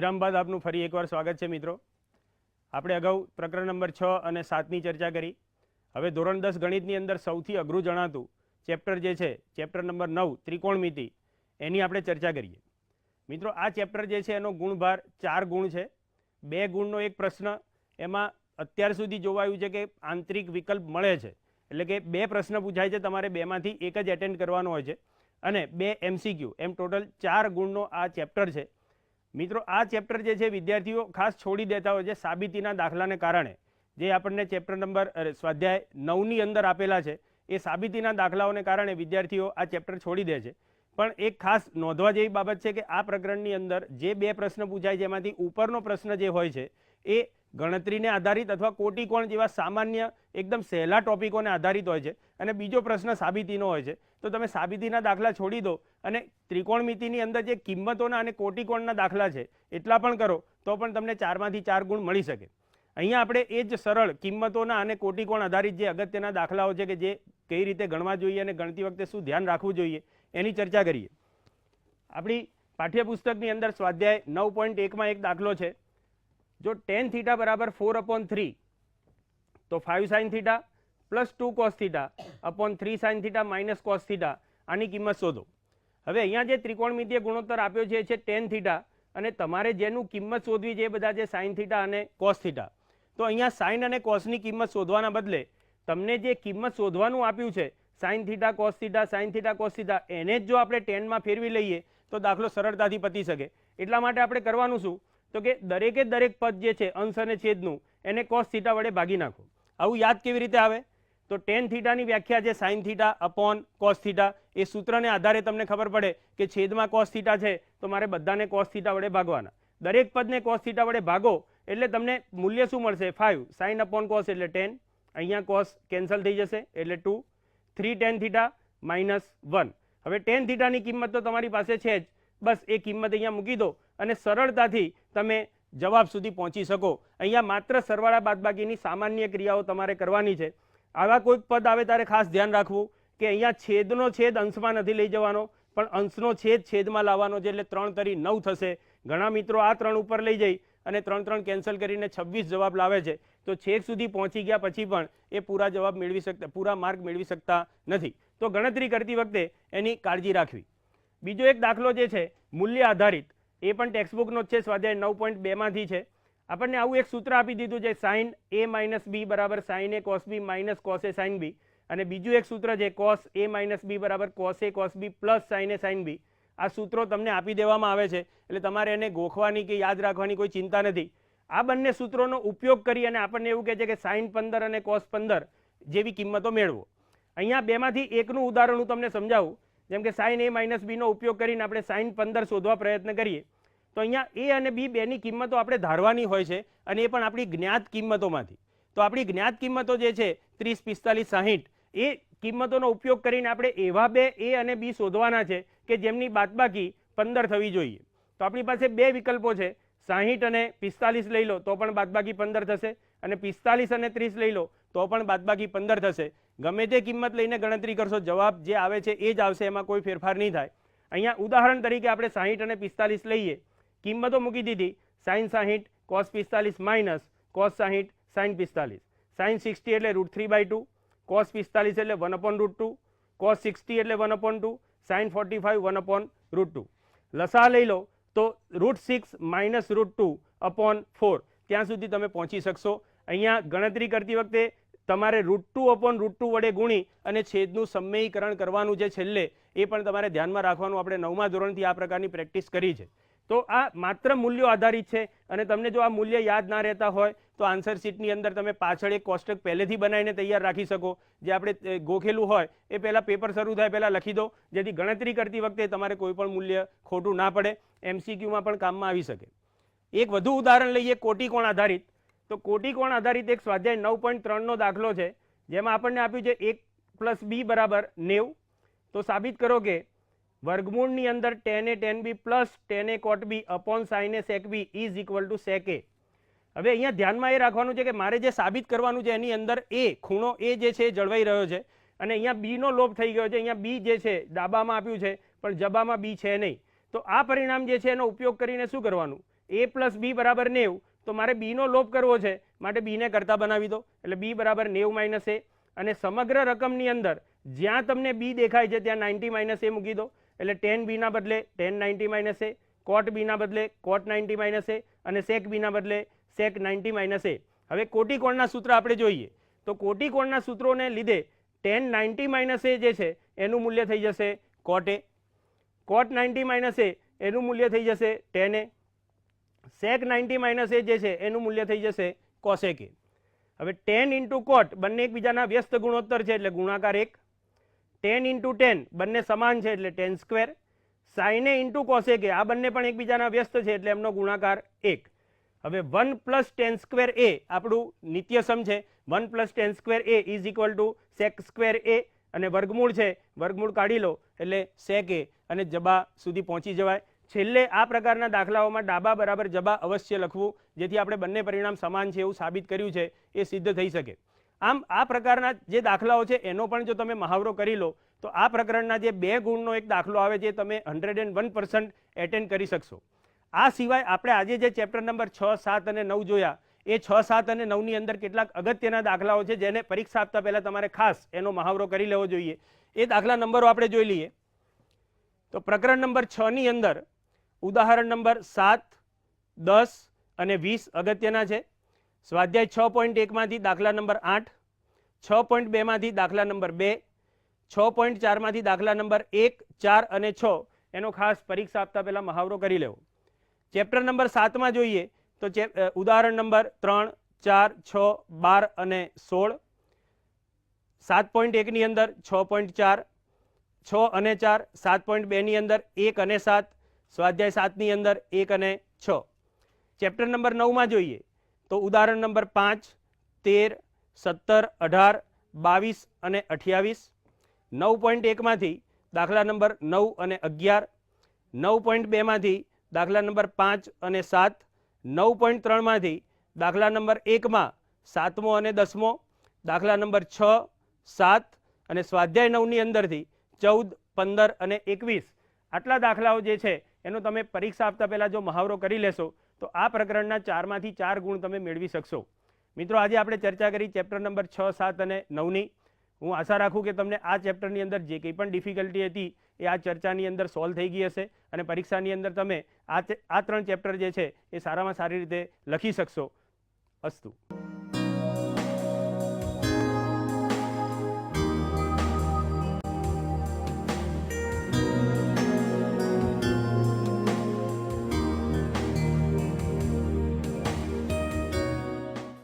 વિરામ બાદ આપનું ફરી એકવાર સ્વાગત છે મિત્રો. આપણે અગાઉ પ્રકરણ નંબર છ અને સાતની ચર્ચા કરી. હવે ધોરણ દસ ગણિતની અંદર સૌથી અઘરું જણાતું ચેપ્ટર જે છે, ચેપ્ટર નંબર નવ, ત્રિકોણમિતિ, એની આપણે ચર્ચા કરીએ. મિત્રો, આ ચેપ્ટર જે છે, એનો ગુણભાર ચાર ગુણ છે. બે ગુણનો એક પ્રશ્ન, એમાં અત્યાર સુધી જોવાયું છે કે આંતરિક વિકલ્પ મળે છે. એટલે કે બે પ્રશ્ન પૂછાય છે, તમારે બેમાંથી એક જ એટેન્ડ કરવાનો હોય છે. અને બે એમસીક્યુ એમ ટોટલ ચાર ગુણનો આ ચેપ્ટર છે. મિત્રો, આ ચેપ્ટર જે છે, વિદ્યાર્થીઓ ખાસ છોડી દેતા હોય છે સાબિતીના દાખલાને કારણે. જે આપણને ચેપ્ટર નંબર સ્વાધ્યાય નવની અંદર આપેલા છે, એ સાબિતીના દાખલાઓને કારણે વિદ્યાર્થીઓ આ ચેપ્ટર છોડી દે છે. પણ એક ખાસ નોંધવા જેવી બાબત છે કે આ પ્રકરણની અંદર જે બે પ્રશ્ન પૂછાય છે, એમાંથી ઉપરનો પ્રશ્ન જે હોય છે, એ ગણતરીને આધારિત અથવા કોટિકોણ જેવા સામાન્ય, એકદમ સહેલા ટોપિકોને આધારિત હોય છે અને બીજો પ્રશ્ન સાબિતીનો હોય છે. તો તમે સાબિતીના દાખલા છોડી દો અને ત્રિકોણમિતિની અંદર જે કિંમતોના અને કોટિકોણના દાખલા છે, એટલા પણ કરો, તો પણ તમને ચારમાંથી ચાર ગુણ મળી શકે. અહીંયા આપણે એ જ સરળ કિંમતોના અને કોટિકોણ આધારિત જે અગત્યના દાખલાઓ છે કે જે કઈ રીતે ગણવા જોઈએ અને ગણતી વખતે શું ધ્યાન રાખવું જોઈએ, એની ચર્ચા કરીએ. આપણી પાઠ્યપુસ્તકની અંદર સ્વાધ્યાય નવ પોઈન્ટ એકમાં એક દાખલો છે. જો ટેન થીટા બરાબર ફોર અપોન થ્રી તો five sine theta plus two cos theta upon three sine theta minus cos theta, આની કિંમત શોધો. હવે અહીંયા જે ત્રિકોણમિતીય ગુણોત્તર આપ્યો છે, એ છે ટેન થીટા અને તમારે જેનું કિંમત શોધવી છે એ બધા છે સાઇન થીટા અને કોસ થીટા. તો અહીંયા સાઇન અને કોસની કિંમત શોધવાના બદલે તમને જે કિંમત શોધવાનું આપ્યું છે sine theta cos theta sine theta cos theta, એને જ જો આપણે ટેનમાં ફેરવી લઈએ, તો દાખલો સરળતાથી પતી શકે. એટલા માટે આપણે કરવાનું શું? તો કે દરેકે દરેક પદ જે છે, અંશ અને છેદનું, એને કોસ થીટા વડે ભાગી નાખો. આવું યાદ કેવી રીતે આવે? તો ટેન થીટાની વ્યાખ્યા છે sine theta upon cos theta એ સૂત્રને આધારે તમને ખબર પડે કે છેદમાં કોસ થીટા છે, તો મારે બધાને કોસ થીટા વડે ભાગવાના. દરેક પદને કોસ થીટા વડે ભાગો, એટલે તમને મૂલ્ય શું મળશે? ફાઇવ સાઇન અપોન કોસ એટલે ટેન અહીંયા કોસ કેન્સલ થઈ જશે, એટલે two three tan theta minus one હવે ટેન થીટાની કિંમત તો તમારી પાસે છે જ. બસ, એ કિંમત અહીંયા મૂકી દો. અને સરળતાથી તમે જવાબ સુધી પહોંચી શકો. અહીંયા માત્ર સરવાળા બાદબાકીની સામાન્ય ક્રિયાઓ તમારે કરવાની છે. આવા કોઈક પદ આવે ત્યારે ખાસ ધ્યાન રાખવું કે અહીંયા છેદનો છેદ અંશમાં નથી લઈ જવાનો, પણ અંશનો છેદ છેદમાં લાવવાનો છે એટલે ત્રણ તરી નવ થશે. ઘણા મિત્રો આ ત્રણ ઉપર લઈ જઈ અને ત્રણ ત્રણ કેન્સલ કરીને છવ્વીસ જવાબ લાવે છે. તો છેક સુધી પહોંચી ગયા પછી પણ એ પૂરા જવાબ મેળવી શકતા, પૂરા માર્ક મેળવી શકતા નથી. તો ગણતરી કરતી વખતે એની કાળજી રાખવી. બીજો એક દાખલો જે છે, મૂલ્ય આધારિત. એ પણ ટેક્સ્ટબુકનો જ છે, સ્વાધ્યાય નવ પોઈન્ટ બેમાંથી છે. આપણને આવું એક સૂત્ર આપી દીધું છે સાઇન એ માઇનસ બી બરાબર sine A cos B minus cos A sine B અને બીજું એક સૂત્ર છે કોસ એ માઇનસ બી બરાબર cos A cos B plus sine A sine B આ સૂત્રો તમને આપી દેવામાં આવે છે, એટલે તમારે એને ગોખવાની કે યાદ રાખવાની કોઈ ચિંતા નથી. આ બંને સૂત્રોનો ઉપયોગ કરી અને આપણને એવું કહે છે કે સાઇન પંદર અને કોસ પંદર જેવી કિંમતો મેળવો. અહીંયા બેમાંથી એકનું ઉદાહરણ હું તમને સમજાવું. જેમ કે સાઇન એ માઇનસ બીનો ઉપયોગ કરીને આપણે સાઇન પંદર શોધવા પ્રયત્ન કરીએ, તો અહીંયા એ અને બી બેની કિંમતો આપણે ધારવાની હોય છે અને એ પણ આપણી જ્ઞાત કિંમતોમાંથી. તો આપણી જ્ઞાત કિંમતો જે છે, ત્રીસ, પિસ્તાલીસ, સાહીઠ, એ કિંમતોનો ઉપયોગ કરીને આપણે એવા બે એ અને બી શોધવાના છે કે જેમની બાદબાકી પંદર થવી જોઈએ. તો આપણી પાસે બે વિકલ્પો છે, સાહીઠ અને પિસ્તાલીસ લઈ લો તો પણ બાદબાકી પંદર થશે અને પિસ્તાલીસ અને ત્રીસ લઈ લો તો પણ બાદબાકી પંદર થશે. ગમે તે કિંમત લઈને ગણતરી કરશો, જવાબ જે આવે છે એ જ આવશે, એમાં કોઈ ફેરફાર નહીં થાય. અહીંયા ઉદાહરણ તરીકે આપણે સાહીઠ અને પિસ્તાલીસ લઈએ. કિંમતો મૂકી દીધી. સાઇન સાહીઠ કોસ પિસ્તાલીસ માઇનસ કોસ સાહીઠ સાઇન પિસ્તાલીસ. સાઇન સિક્સટી એટલે root three by two cos પિસ્તાલીસ એટલે one upon root two cos sixty એટલે one upon two sine forty five one upon root two લસા લઈ લો, તો root six minus root two upon four ત્યાં સુધી તમે પહોંચી શકશો. અહીંયા ગણતરી કરતી વખતે તમારે root two upon root two વડે ગુણી અને છેદનું સમયીકરણ કરવાનું જે છેલ્લે, એ પણ તમારે ધ્યાનમાં રાખવાનું. આપણે નવમા ધોરણથી આ પ્રકારની પ્રેક્ટિસ કરી છે. તો આ માત્ર મૂલ્યો આધારિત છે અને તમને જો આ મૂલ્ય યાદ ના રહેતા હોય, તો આન્સર શીટની અંદર તમે પાછળ એક કોષ્ટક પહેલેથી બનાવીને તૈયાર રાખી શકો. જે આપણે ગોખેલું હોય, એ પહેલાં પેપર શરૂ થાય, પહેલાં લખી દો. જેથી ગણતરી કરતી વખતે તમારે કોઈ પણ મૂલ્ય ખોટું ના પડે. એમસીક્યુમાં પણ કામમાં આવી શકે. એક વધુ ઉદાહરણ લઈએ કોટિકોણ આધારિત. તો કોટિકોણ આધારિત એક સ્વાધ્યાય નવ પોઈન્ટ ત્રણનો દાખલો છે, જેમાં આપણને આપ્યું છે એક પ્લસ બી બરાબર નેવ. તો સાબિત કરો કે વર્ગમૂળની અંદર tan A tan B plus tan A cot B upon sine A sec B is equal to sec A. હવે અહીંયા ધ્યાનમાં એ રાખવાનું છે કે મારે જે સાબિત કરવાનું છે એની અંદર એ, ખૂણો એ જે છે જળવાઈ રહ્યો છે. અને અહીંયા બીનો લોપ થઈ ગયો છે, અહીંયા બી જે છે ડાબામાં આપ્યું છે, પણ જબામાં બી છે નહીં. તો આ પરિણામ જે છે એનો ઉપયોગ કરીને શું કરવાનું? એ પ્લસ બી બરાબર નેવું. તો મારે બીનો લોપ કરવો છે. માટે બીને કરતા બનાવી દો. એટલે બી બરાબર નેવું માઇનસ એ અને સમગ્ર રકમની અંદર જ્યાં તમને બી દેખાય છે, ત્યાં નાઇન્ટી માઇનસ એ મૂકી દો. એટલે ટેન બીના બદલે tan ninety minus A cot બીના બદલે કોટ નાઇન્ટી માઇનસ એ અને સેક બીના બદલે સેક નાઇન્ટી માઇનસ એ હવે કોટીકોણના સૂત્ર આપણે જોઈએ. તો કોટીકોણના સૂત્રોને લીધે ટેન નાઇન્ટી માઇનસ એ જે છે, એનું મૂલ્ય થઈ જશે કોટ એ કોટ નાઇન્ટી માઇનસ એ એનું મૂલ્ય થઈ જશે tan A sec ninety minus A જે છે, એનું મૂલ્ય થઈ જશે કોસેક એ હવે ટેન ઇન્ટુ કોટ બંને એકબીજાના વ્યસ્ત ગુણોત્તર છે એટલે ગુણાકાર એક. ટેન ઇન્ટુ ટેન બંને સમાન છે એટલે ટેન સ્ક્વેર સાઈને ઇન્ટુ કોસેક આ બંને પણ એકબીજાના વ્યસ્ત છે એટલે એમનો ગુણાકાર એક. હવે one plus tan square A આપણું નિત્યસમ છે. One plus tan square A is equal to sec square A અને વર્ગમૂળ છે. વર્ગમૂળ કાઢી લો એટલે સેક એ અને જબા સુધી પહોંચી જવાય. છેલ્લે આ પ્રકારના દાખલાઓમાં ડાબા બરાબર જબા અવશ્ય લખવું, જેથી આપણે બંને પરિણામ સમાન છે એવું સાબિત કર્યું છે, એ સિદ્ધ થઈ શકે. આમ, આ પ્રકારના જે દાખલાઓ છે, એનો પણ જો તમે મહાવરો કરી લો, તો આ પ્રકરણના જે બે ગુણનો એક દાખલો આવે છે તમે hundred and one percent attend કરી શકશો. આ સિવાય આપણે આજે જે ચેપ્ટર નંબર છ, સાત અને નવ જોયા, એ છ, સાત અને નવની અંદર કેટલાક અગત્યના દાખલાઓ છે, જેને પરીક્ષા આપતા પહેલાં તમારે ખાસ એનો મહાવરો કરી લેવો જોઈએ. એ દાખલા નંબરો આપણે જોઈ લઈએ. તો પ્રકરણ નંબર છની અંદર ઉદાહરણ નંબર સાત, દસ અને વીસ અગત્યના છે. સ્વાધ્યાય છ પોઈન્ટ એકમાંથી દાખલા નંબર આઠ, છ પોઈન્ટ બેમાંથી દાખલા નંબર બે, છ પોઈન્ટ ચારમાંથી દાખલા નંબર એક, ચાર અને છ. એનો ખાસ પરીક્ષા આપતા પહેલાં મહાવરો કરી લેવો. ચેપ્ટર નંબર સાતમાં જોઈએ તો ઉદાહરણ નંબર ત્રણ, ચાર, છ, બાર અને સોળ. સાત પોઈન્ટ એકની અંદર છ પોઈન્ટ ચાર, છ અને ચાર, સાત પોઈન્ટ બેની અંદર એક અને સાત સ્વાધ્યાય સાતની અંદર એક અને છ. ચેપ્ટર નંબર નવમાં જોઈએ તો ઉદાહરણ નંબર પાંચ, તેર, સત્તર, અઢાર, બાવીસ અને અઠ્યાવીસ. નવ પોઈન્ટ એકમાંથી દાખલા નંબર નવ અને અગિયાર. નવ પોઈન્ટ બેમાંથી દાખલા નંબર પાંચ અને સાત. નવ પોઈન્ટ ત્રણમાંથી દાખલા નંબર એકમાં સાતમો અને દસમો. દાખલા નંબર છ, સાત અને સ્વાધ્યાય નવની અંદરથી ચૌદ, પંદર અને એકવીસ. આટલા દાખલાઓ જે છે એનો તમે પરીક્ષા આપતા પહેલાં જો મહાવરો કરી લેશો, તો આ પ્રકરણના ચારમાંથી ચાર ગુણ તમે મેળવી શકશો. મિત્રો, આજે આપણે ચર્ચા કરી ચેપ્ટર નંબર છ, સાત અને નવની. હું આશા રાખું કે તમને આ ચેપ્ટરની અંદર જે કંઈ પણ ડિફિકલ્ટી હતી, એ આ ચર્ચાની અંદર સોલ્વ થઈ ગઈ હશે અને પરીક્ષાની અંદર તમે આ આ ત્રણ ચેપ્ટર જે છે, એ સારામાં સારી રીતે લખી શકશો. અસ્તુ.